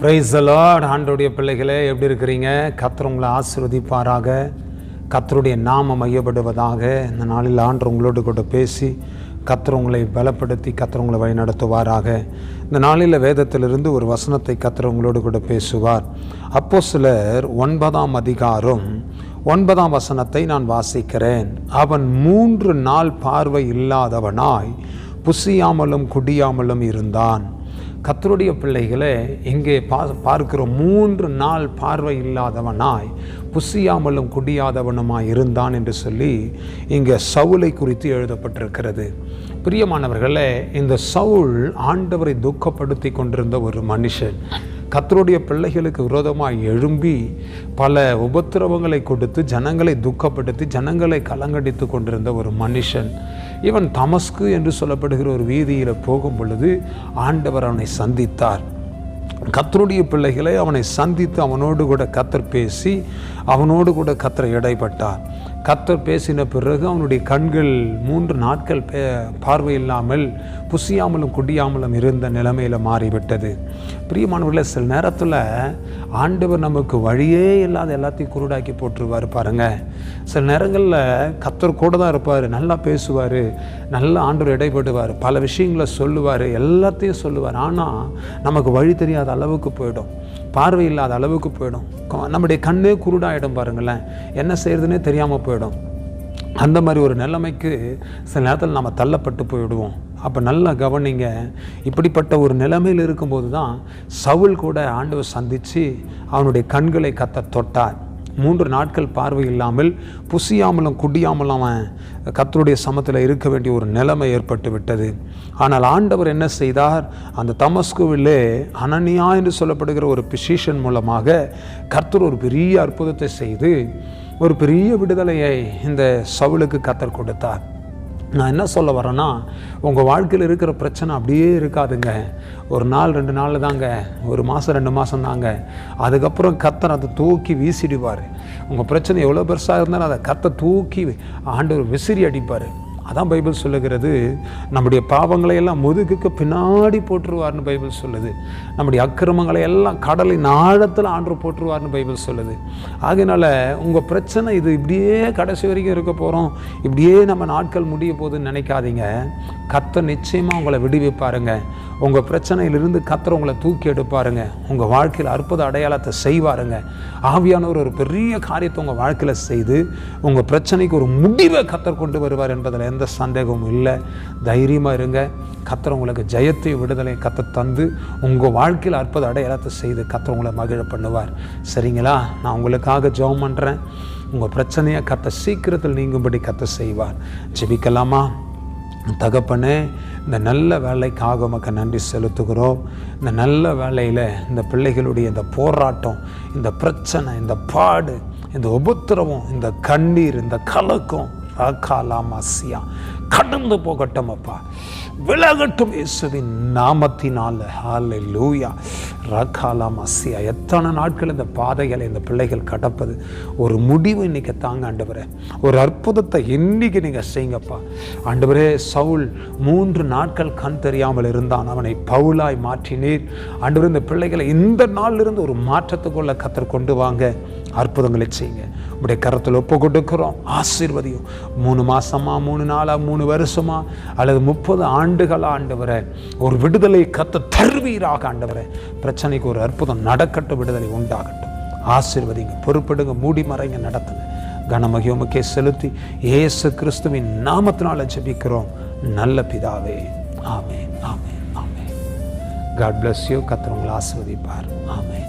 Price allot ஆண்டோடைய பிள்ளைகளே எப்படி இருக்கிறீங்க? கத்தர் உங்களை ஆசிர்வதிப்பாராக. கத்தருடைய நாம மையப்படுவதாக இந்த நாளில் ஆண்டு உங்களோடு கூட பேசி கத்தர் உங்களை பலப்படுத்தி கத்தர் உங்களை வழிநடத்துவாராக. இந்த நாளில் வேதத்திலிருந்து ஒரு வசனத்தை கத்தர் உங்களோடு கூட பேசுவார். அப்போ சிலர் ஒன்பதாம் அதிகாரம் ஒன்பதாம் வசனத்தை நான் வாசிக்கிறேன். அவன் மூன்று நாள் பார்வை இல்லாதவனாய் புசியாமலும் குடியாமலும் இருந்தான். கத்தருடைய பிள்ளைகளை இங்கே பா பார்க்கிற மூன்று நாள் பார்வை இல்லாதவனாய் புசியாமலும் குடியாதவனுமாய் இருந்தான் என்று சொல்லி இங்கே சவுலை குறித்து எழுதப்பட்டிருக்கிறது. பிரியமானவர்களே இந்த சவுல் ஆண்டவரை துக்கப்படுத்தி கொண்டிருந்த ஒரு மனுஷன். கத்தருடைய பிள்ளைகளுக்கு விரோதமாக எழும்பி பல உபத்திரவங்களை கொடுத்து ஜனங்களை துக்கப்படுத்தி ஜனங்களை கலங்கடித்து கொண்டிருந்த ஒரு மனுஷன். இவன் தமஸ்கு என்று சொல்லப்படுகிற ஒரு வீதியில் போகும் பொழுது ஆண்டவர் அவனை சந்தித்தார். கத்தருடைய பிள்ளைகளை அவனை சந்தித்து அவனோடு கூட கத்தர் பேசி அவனோடு கூட கத்தர் இடைப்பட்டார். கத்தர் பேசின பிறகு அவனுடைய கண்கள் மூன்று நாட்கள் பே பார்வை இல்லாமல் புசியாமலும் குடியாமலும் இருந்த நிலைமையில் மாறிவிட்டது. பிரியமானவர்களே சில நேரத்தில் ஆண்டவர் நமக்கு வழியே இல்லாத எல்லாத்தையும் குருடாக்கி போட்டுருவார் பாருங்க. சில நேரங்களில் கத்தர் கூட தான் இருப்பார் நல்லா பேசுவார் நல்லா ஆண்டவர் இடைப்படுவார் பல விஷயங்களை சொல்லுவார் எல்லாத்தையும் சொல்லுவார். ஆனால் நமக்கு வழி தெரியாத அளவுக்கு போயிடும் பார்வை இல்லாத அளவுக்கு போயிடும். நம்முடைய கண்ணே குருடாயிடும் பாருங்களேன். என்ன செய்யறதுன்னே தெரியாமல் போயிடும். அந்த மாதிரி ஒரு நிலைமைக்கு சில நேரத்தில் நம்ம தள்ளப்பட்டு போயிடுவோம். அப்போ நல்லா கவனிங்க இப்படிப்பட்ட ஒரு நிலைமையில் இருக்கும்போது தான் சவுல் கூட ஆண்டவர் சந்தித்து அவனுடைய கண்களை கத்த தொட்டார். மூன்று நாட்கள் பார்வை இல்லாமல் புசியாமலும் குடியாமலும் அவன் கத்தருடைய சமத்தில் இருக்க வேண்டிய ஒரு நிலைமை ஏற்பட்டு விட்டது. ஆனால் ஆண்டவர் என்ன செய்தார்? அந்த தமஸ்குவிலே அனனியா என்று சொல்லப்படுகிற ஒரு பிசிஷன் மூலமாக கர்த்தர் ஒரு பெரிய அற்புதத்தை செய்து ஒரு பெரிய விடுதலையை இந்த சவுளுக்கு கத்தர் கொடுத்தார். நான் என்ன சொல்ல வரேன்னா உங்கள் வாழ்க்கையில் இருக்கிற பிரச்சனை அப்படியே இருக்காதுங்க. ஒரு நாள் ரெண்டு நாள் தாங்க. ஒரு மாதம் ரெண்டு மாதம் தாங்க. அதுக்கப்புறம் கத்தர் அதை தூக்கி வீசிடுவார். உங்கள் பிரச்சனை எவ்வளோ பெருசாக இருந்தாலும் அதை கத்தை தூக்கி ஆண்டவர் விசிறி அடிப்பார். அதான் பைபிள் சொல்லுகிறது நம்முடைய பாவங்களை எல்லாம் முதுகுக்கு பின்னாடி போட்டுருவார்னு பைபிள் சொல்லுது. நம்முடைய அக்கிரமங்களை எல்லாம் கடலின் ஆழத்தில் ஆண்டு போட்டுருவார்னு பைபிள் சொல்லுது. ஆகையினால உங்கள் பிரச்சனை இது இப்படியே கடைசி வரைக்கும் இருக்க போகிறோம் இப்படியே நம்ம நாட்கள் முடிய போகுதுன்னு நினைக்காதீங்க. கத்தர் நிச்சயமாக உங்களை விடுவிப்பாருங்க. உங்கள் பிரச்சனையிலிருந்து கத்தர் உங்களை தூக்கி எடுப்பாருங்க. உங்கள் வாழ்க்கையில் அற்புத அடையாளத்தை செய்வாருங்க. ஆவியானவர் ஒரு பெரிய காரியத்தை உங்கள் வாழ்க்கையில் செய்து உங்கள் பிரச்சனைக்கு ஒரு முடிவை கத்தர் கொண்டு வருவார் என்பதில் எந்த சந்தேகமும் இல்லை. தைரியமாக இருங்க. கத்தர் உங்களுக்கு ஜெயத்தை விடுதலை கத்த தந்து உங்கள் வாழ்க்கையில் அற்புத அடையாளத்தை செய்து கத்தர் உங்களை மகிழ பண்ணுவார். சரிங்களா? நான் உங்களுக்காக ஜெபம் பண்ணுறேன் உங்கள் பிரச்சனையை கத்த சீக்கிரத்தில் நீங்கும்படி கத்த செய்வார். ஜெபிக்கலாமா? தகப்பனே இந்த நல்ல வேலைக்காக உமக்கு நன்றி செலுத்துகிறோம். இந்த நல்ல வேலையில் இந்த பிள்ளைகளுடைய இந்த போராட்டம் இந்த பிரச்சனை இந்த பாடு இந்த உபத்திரவம் இந்த கண்ணீர் இந்த கலக்கம் ராக்காலாமாசியா கடந்து போகட்டும் அப்பா. விலகட்டும் இயேசுவின் நாமத்தினால. ஹாலை லூயா ரகாலாமாசியா எத்தனை நாட்கள் இந்த பாதைகளை இந்த பிள்ளைகள் கடப்பது? ஒரு முடிவு இன்னைக்கு தாங்க ஆண்டவரே. ஒரு அற்புதத்தை இன்றைக்கி நீங்கள் செய்யுங்கப்பா. ஆண்டவரே சவுல் மூன்று நாட்கள் கண் தெரியாமல் இருந்தான். அவனை பவுலாய் மாற்றினீர். ஆண்டவர் இந்த பிள்ளைகளை இந்த நாளிலிருந்து ஒரு மாற்றத்துக்குள்ள கத்தர் கொண்டு வாங்க. அற்புதங்களை செய்யுங்க. உடைய கரத்தில் ஒப்பு கொடுக்கிறோம் ஆசீர்வதியும். மூணு மாசமா மூணு நாளா மூணு வருஷமா அல்லது முப்பது ஆண்டுகளாக ஆண்டவரே. ஒரு விடுதலை கத்த தருவீராக ஆண்டவரே. பிரச்சனைக்கு ஒரு அற்புதம் நடக்கட்டும் விடுதலை உண்டாகட்டும். ஆசீர்வதிங்க பொறுப்படுங்க மூடி மறைங்க நடத்துங்க. கனமகியமுக்கே செலுத்தி ஏசு கிறிஸ்துவின் நாமத்தினால ஜபிக்கிறோம். நல்ல பிதாவே. ஆமே ஆமே ஆமே காட் பிளஸ் யூ கத்திரவங்களை ஆசிர்வதிப்பார். ஆமே